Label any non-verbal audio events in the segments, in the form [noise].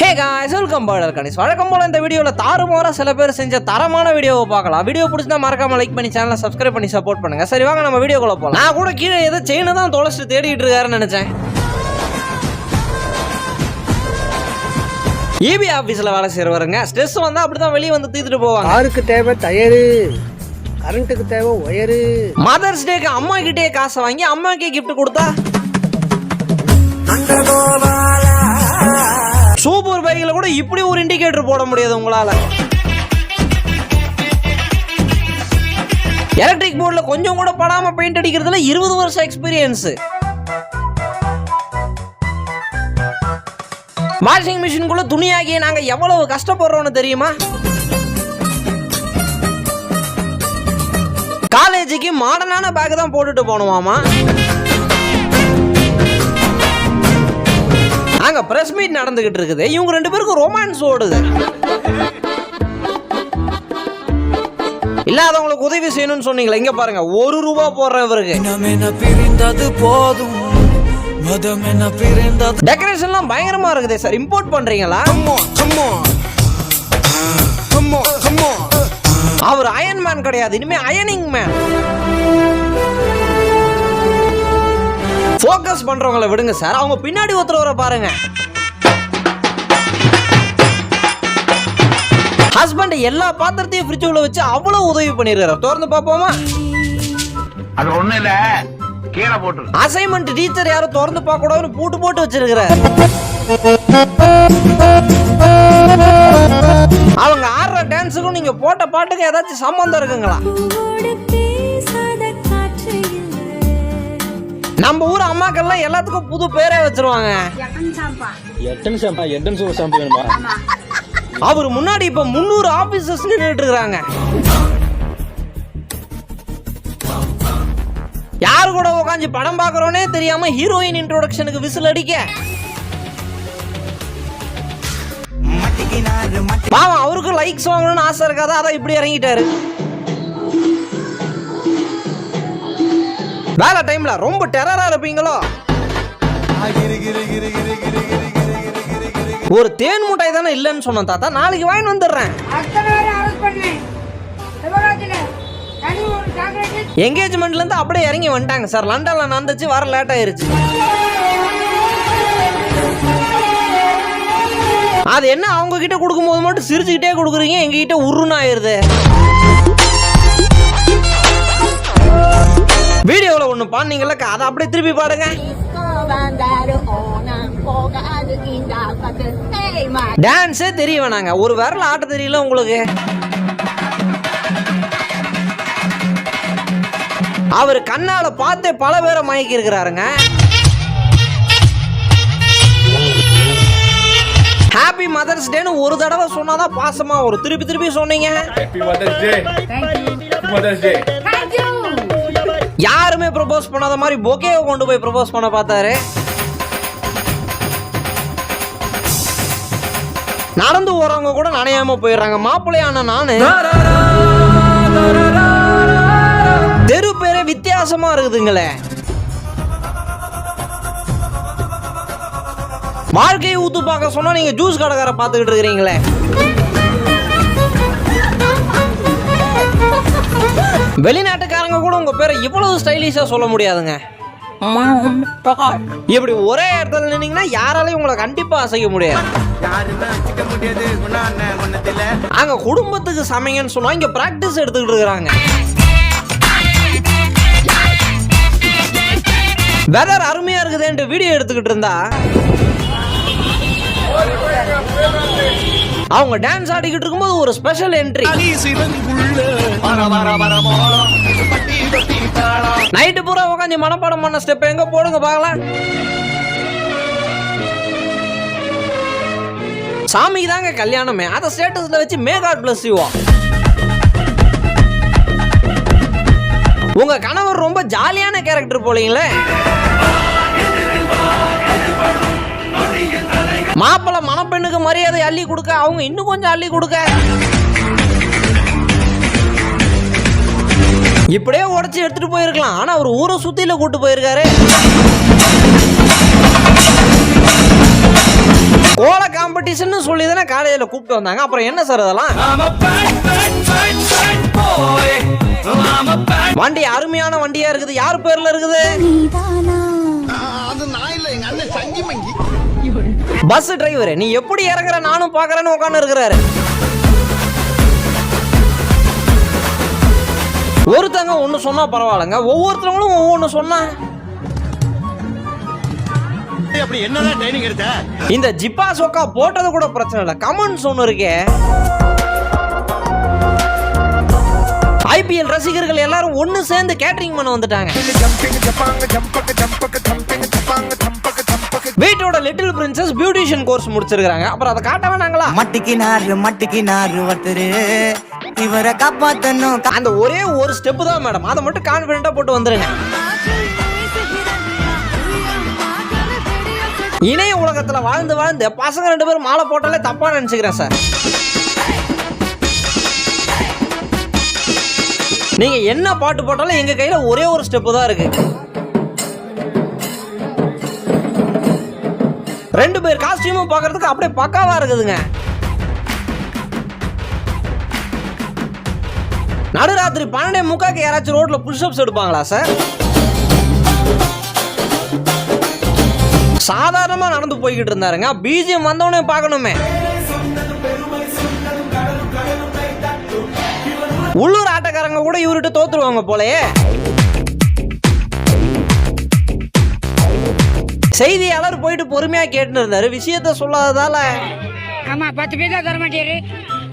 ஹே guys welcome பாடல் கணிஸ் வழக்கம் போல இந்த வீடியோவில் தாறுமாறாக சில பேர் செஞ்ச தரமான வீடியோவை பார்க்கலாம். வீடியோ பிடிச்சிருந்தா மறக்காம லைக் பண்ணி சேனலை சப்ஸ்கிரைப் பண்ணி சப்போர்ட் பண்ணுங்க. சரி வாங்க நம்ம வீடியோக்குள்ள போகலாம் நான் கூட கீழே ஏதோ செயினை தான் தொலைச்சிட்டு தேடிட்டு இருக்காருன்னு நினைச்சேன். இபி ஆஃபீஸில் வேலை செய்கிறவருங்க ஸ்ட்ரெஸ் வந்தால் அப்படி தான் வெளியே வந்து தீத்துட்டு போவாங்க. காருக்கு தேவை டயரு கரண்ட்டுக்கு தேவை ஒயரு. மதர்ஸ் டேக்கு அம்மா கிட்டே காசை வாங்கி அம்மாக்கே gift கொடுத்தா? சூப்பர் பைக்கில் கூட இப்படி ஒரு இண்டிகேட்டர் போட முடியாது உங்களால். எலக்ட்ரிக் போர்டில் கொஞ்சம் கூட படாமல் பெயிண்ட் அடிக்கிறதுல இருபது வருஷம் எக்ஸ்பீரியன்ஸ் வாஷிங் மிஷினுக்குள்ள துணியாகிய நாங்கள் எவ்வளவு கஷ்டப்படுறோம்னு தெரியுமா? காலேஜுக்கு மாடர்னான பேக் தான் போட்டுட்டு போகணுமாமா? அங்க பிரஸ் மீட் நடந்துகிட்டு இருக்குது. இவங்க ரெண்டு பேருக்கும் ரொமான்ஸ் ஓடுது. இல்லாதவங்களுக்கு உதவி செய்யணும்னு சொன்னீங்களே இங்க பாருங்க ஒரு ரூபா போடுறேன் இவருக்கு. மனமென பிரிந்தது போதும்? மதமென பிரிந்தது? டெக்கரேஷன்லாம் பயங்கரமா இருக்குதே சார். இம்போர்ட் பண்றீங்களா? அவர் அயன் மேன் கிடையாது. இனிமே அயனிங் மேன் ஃபோக்கஸ் பண்றவங்கள விடுங்க சார் அவங்க பின்னாடி ஒருத்தர் வர பாருங்க. ஹஸ்பண்ட் எல்லா பாத்திரத்தையும் ஃப்ரிட்ஜ் உள்ள வச்சு அவ்வளவு உதவி பண்ணிருக்காரு. திறந்து பார்ப்போமா? அது ஒண்ணு இல்ல. கீழே போட்டுரு அசைன்மெண்ட் டீச்சர் யாரும் திறந்து பார்க்க கூடாதுன்னு பூட்டு போட்டு வச்சிருக்கிறார். அவங்க ஆடுற டான்ஸுக்கும் நீங்க போட்ட பாட்டுக்கு ஏதாச்சும் சம்பந்தம் இருக்குங்களா? நம்ம ஊர் அம்மாக்கள்லாம் எல்லாத்துக்கும் புது பேரே வச்சிருவாங்க. எட்டன் ஷாம்பா எட்டன் சோப்பு ஷாம்பு வேணுமா அவர் முன்னாடி இப்ப முந்நூறு ஆபீசர்ஸ் நின்றுட்டு இருக்காங்க யாரு கூட உட்காந்து படம் பார்க்கறோனே தெரியாம ஹீரோயின் இன்ட்ரோடக்ஷனுக்கு விசில் அடிக்க. பாவம் அவருக்கு லைக்ஸ் வாங்கணும்னு ஆசை இருக்காதா? அதான் இப்படி இறங்கிட்டாரு. வேலை டைம்ல ரொம்ப டெரரா இருப்பீங்களோ? ஒரு தேன் முட்டாய் தானே இல்லைன்னு சொன்னேன் தாத்தா. நாளைக்கு வாங்கி வந்துடுறேன். அத்தனை என்கேஜ்மெண்ட்ல இருந்து அப்படியே இறங்கி வந்துட்டாங்க சார். லண்டன்ல நடந்துச்சு வர லேட் ஆயிருச்சு. அது என்ன அவங்க கிட்ட கொடுக்கும்போது மட்டும் சிரிச்சுக்கிட்டே கொடுக்குறீங்க எங்ககிட்ட உருன்னு ஆயிருது. வீடியோல ஒண்ணு அதை அப்படியே திருப்பி பாடுங்க. டான்ஸே தெரிய வேணாங்க. ஒரு விரல ஆட்ட தெரியல உங்களுக்கு. அவர் கண்ணால பார்த்தே பல பேரை மயக்கி இருக்கிறாருங்க. ஹாப்பி மதர்ஸ் டேன்னு ஒரு தடவை சொன்னாதான் பாசமா ஒரு திருப்பி திருப்பி சொன்னீங்க. யாருமே ப்ரப்போஸ் பண்ணாத மாதிரி பொக்கேவை கொண்டு போய் ப்ரப்போஸ் பண்ண பார்த்தாரு. நடந்து போறவங்க கூட நனையாம போயிடுறாங்க. மாப்பிள்ளையான நானு. தெரு பேரே வித்தியாசமா இருக்குதுங்களே. வாழ்க்கையை ஊத்து பார்க்க சொன்னா நீங்க ஜூஸ் கடைக்கார பார்த்துக்கிட்டு இருக்கிறீங்களே. வெளிநாட்டுக்காரங்க கூட உங்க பேரை இவ்வளவு ஸ்டைலிஷா சொல்ல முடியாதுங்க. இப்படி ஒரே இடத்துல நின்னீங்கன்னா யாராலையும் உங்களை கண்டிப்பா அசைக்க முடியாது. அங்க குடும்பத்துக்கு சமைங்கன்னு சொன்னா இங்க பிராக்டிஸ் எடுத்துக்கிட்டு இருக்கிறாங்க. வெதர் அருமையா இருக்குதுன்ட்டு வீடியோ எடுத்துக்கிட்டு இருந்தா. அவங்க டான்ஸ் ஆடிக்கிட்டு இருக்கும்போது ஒரு ஸ்பெஷல் என்ட்ரி நைட்டு பூரா உட்காந்து மனப்பாடம் பண்ண ஸ்டெப் எங்க போடுங்க பார்க்கலாம். சாமிக்கு தாங்க கல்யாணமே. அதை ஸ்டேட்டஸ்ல வச்சு மே காட் பிளஸ் யூ உங்க கணவர் ரொம்ப ஜாலியான கேரக்டர் போலீங்களே. மாப்பிள்ளை மணப்பெண்ணுக்கு மரியாதை அள்ளி கொடுக்க அவங்க இன்னும் கொஞ்சம் அள்ளி கொடுக்க. இப்படியே உடச்சி எடுத்துட்டு போயிருக்கலாம். ஆனா அவர் ஊரை சுத்தியில கூட்டு போயிருக்காரு. கோல காம்படிஷன் சொல்லி தானே காலேஜில் கூப்பிட்டு வந்தாங்க. அப்புறம் என்ன சார் அதெல்லாம்? வண்டி அருமையான வண்டியா இருக்குது. யார் பேர்ல இருக்குது? பஸ் டிரைவர் நீ எப்படி இறங்குற நானும் பாக்குறேன்னு உட்காந்து இருக்கிறாரு ஒருத்தங்க ஒன்று சொன்னா பரவாயில்லைங்க ஒவ்வொருத்தவங்களும் ஒவ்வொன்று சொன்னா இந்த ஜிப்பா சொக்கா போட்டது கூட பிரச்சனை இல்லை கமெண்ட்ஸ் ஒன்று இருக்கே ஐபிஎல் ரசிகர்கள் எல்லாரும் ஒன்று சேர்ந்து கேட்டரிங் பண்ண வந்துட்டாங்க வீட்டோட லிட்டில் பிரின்சஸ் பியூட்டிஷியன் கோர்ஸ் முடிச்சிருக்காங்க அப்புறம் அதை காட்ட வேணாங்களா? மட்டிக்கினாரு மட்டிக்கினாரு ஒருத்தரு. இவரை காப்பாத்தணும். அந்த ஒரே ஒரு ஸ்டெப் தான் மேடம் அதை மட்டும் கான்ஃபிடென்ட்டா போட்டு வந்துருங்க. இணைய உலகத்துல வாழ்ந்து வாழ்ந்து பசங்க ரெண்டு பேரும் மாலை போட்டாலே தப்பா நினைச்சுக்கிறேன் சார் நீங்க என்ன பாட்டு போட்டாலும் எங்க கையில ஒரே ஒரு ஸ்டெப் தான் இருக்கு. ரெண்டு பேர் காஸ்டியூமும் பார்க்கறதுக்கு அப்படியே பக்காவா இருக்குதுங்க. நடுராத்திரி பன்னெண்டே முக்காக்கு யாராச்சும் ரோட்ல புஷ்அப்ஸ் எடுப்பாங்களா சார் சாதாரணமா நடந்து போய்கிட்டு இருந்தாருங்க. பிஜிஎம் வந்தவனே பார்க்கணுமே. உள்ளூர் ஆட்டக்காரங்க கூட இவர்கிட்ட தோத்துருவாங்க போலயே. செய்தியாளர் போயிட்டு பொறுமையா கேட்டுன்னு இருந்தாரு. விஷயத்த சொல்லாததால. ஆமா பத்து பைசா தர மாட்டேரு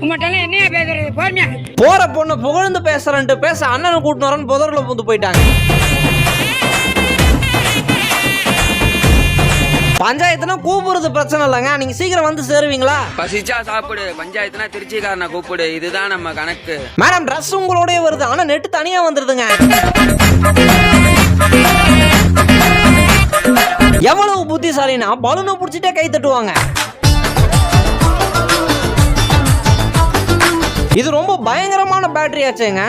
உங்கள்கிட்ட என்னையா பேசுறது? பொறுமையா போற பொண்ணு புகழ்ந்து பேசுறேன்ட்டு பேச அண்ணனை கூட்டின்னு வரேன்னு புதர்ல புந்து போயிட்டாங்க. பஞ்சாயத்துனா கூப்பிடுறது பிரச்சனை இல்லைங்க. நீங்க சீக்கிரம் வந்து சேருவீங்களா? பசிச்சா சாப்பிடு. பஞ்சாயத்துனா திருச்சிக்காரனை கூப்பிடு. இதுதான் நம்ம கணக்கு. மேடம் ட்ரெஸ் உங்களோடய வருது. ஆனா நெட் தனியா வந்துருதுங்க. எவ்வளவு புத்திசாலினா பலூனை பிடிச்சிட்டே கை தட்டுவாங்க. இது ரொம்ப பயங்கரமான பேட்டரி ஆச்சுங்க.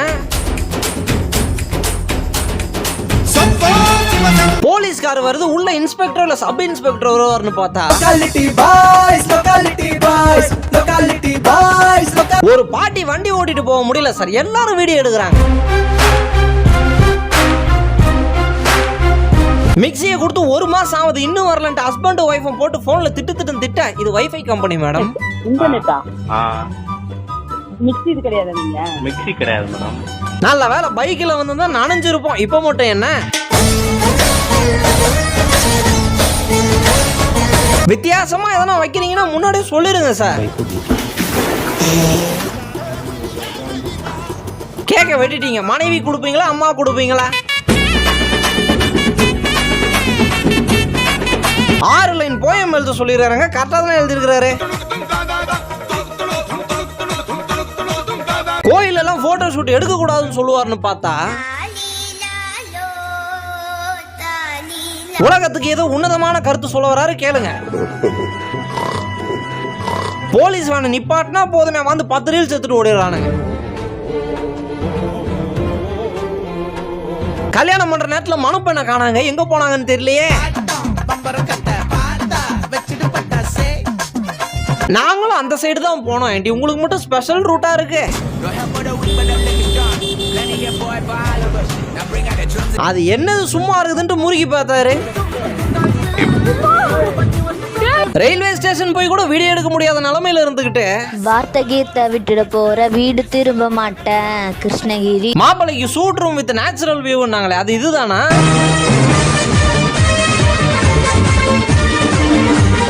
போலீஸ்கார் வருது உள்ள இன்ஸ்பெக்டர் இல்ல சப் இன்ஸ்பெக்டர் வருவார்னு பார்த்தா. ஒரு பாட்டி வண்டி ஓட்டிட்டு போக முடியல சார் எல்லாரும் வீடியோ எடுக்கிறாங்க. மிக்சியை கொடுத்து ஒரு மாசம் ஆகுது இன்னும் வரலன்ட்டு ஹஸ்பண்ட் ஒய்ஃபும் போட்டு போன்ல திட்டு திட்டு திட்ட இது வைஃபை கம்பெனி மேடம் இன்டர்நெட்டா மிக்சி இது கிடையாது நீங்க? மிக்ஸி கிடையாது மேடம் நல்ல வேலை பைக்கில் வந்து தான் நனைஞ்சிருப்போம். இப்போ மட்டும் என்ன? வித்தியாசமா எதனா வைக்கிறீங்கன்னா முன்னாடியே சொல்லிருங்க சார் கேக்க வெட்டிட்டீங்க. மனைவி கொடுப்பீங்களா அம்மா கொடுப்பீங்களா? ஆறு லைன் போயம் எழுத சொல்லிடுறாருங்க. கரெக்டாக தானே எழுதியிருக்கிறாரு. கோயில் எல்லாம் போட்டோ ஷூட் எடுக்க கூடாதுன்னு சொல்லுவாருன்னு பார்த்தா உலகத்துக்கு ஏதோ உன்னதமான கருத்து சொல்ல வராரு கேளுங்க. போலீஸ் வேணும் நிப்பாட்டினா போதுமே வந்து பத்து ரீல்ஸ் எடுத்துட்டு ஓடிடுறானுங்க. கல்யாணம் பண்ற நேரத்துல மனப்பெண்ணை காணாங்க. எங்க போனாங்கன்னு தெரியலையே. நாங்களும் அந்த சைடு தான் போனோம் ஆண்டி உங்களுக்கு மட்டும் ஸ்பெஷல் ரூட்டா இருக்கு. அது என்னது சும்மா இருக்குதுன்ட்டு முறுக்கி பார்த்தாரு. ரயில்வே ஸ்டேஷன் போய் கூட வீடியோ எடுக்க முடியாத நிலைமையில இருந்துகிட்டு. வார்த்தை கீர்த்த விட்டுட போற வீடு திரும்ப மாட்டேன். கிருஷ்ணகிரி. மாப்பிள்ளைக்கு சூட் ரூம் வித் நேச்சுரல் வியூன்னாங்களே அது இதுதானா?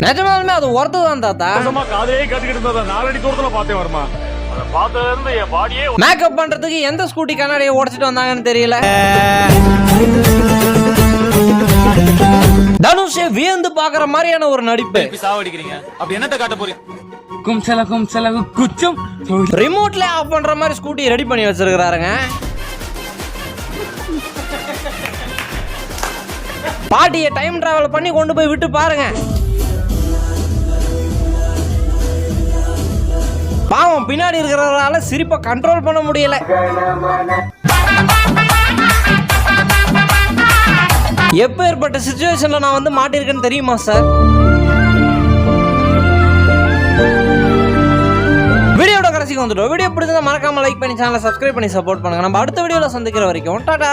நிஜமாலுமே அது ஒர்த்து தான் தாத்தா காதலே கத்துக்கிட்டு இருந்ததா நாலடி தூரத்துல பார்த்தேன் வருமா? அதை பார்த்ததுல இருந்து என் பாடியே மேக்கப் பண்றதுக்கு எந்த ஸ்கூட்டி கண்ணாடியை உடைச்சிட்டு வந்தாங்கன்னு தெரியல. தனுஷே வியந்து பாக்குற மாதிரியான ஒரு நடிப்பு. சாவடிக்கிறீங்க. அப்படி என்னத்த காட்ட போறீங்க? கும்சல கும்சல குச்சம். ரிமோட்ல ஆஃப் பண்ற மாதிரி ஸ்கூட்டி ரெடி பண்ணி வச்சிருக்காருங்க [laughs] பாட்டியை டைம் டிராவல் பண்ணி கொண்டு போய் விட்டு பாருங்க. பாவம் பின்னாடி இருக்கிறவரால சிரிப்பை கண்ட்ரோல் பண்ண முடியல. எப்பேற்பட்ட சுச்சுவேஷனில் நான் வந்து மாட்டியிருக்கேன்னு தெரியுமா சார் வீடியோட கடைசிக்கு வந்துட்டோம். வீடியோ பிடிச்சதை மறக்காமல் லைக் பண்ணி சேனலை சப்ஸ்கிரைப் பண்ணி சப்போர்ட் பண்ணுங்கள் நம்ம அடுத்த வீடியோவில் சந்திக்கிற வரைக்கும் டாடா!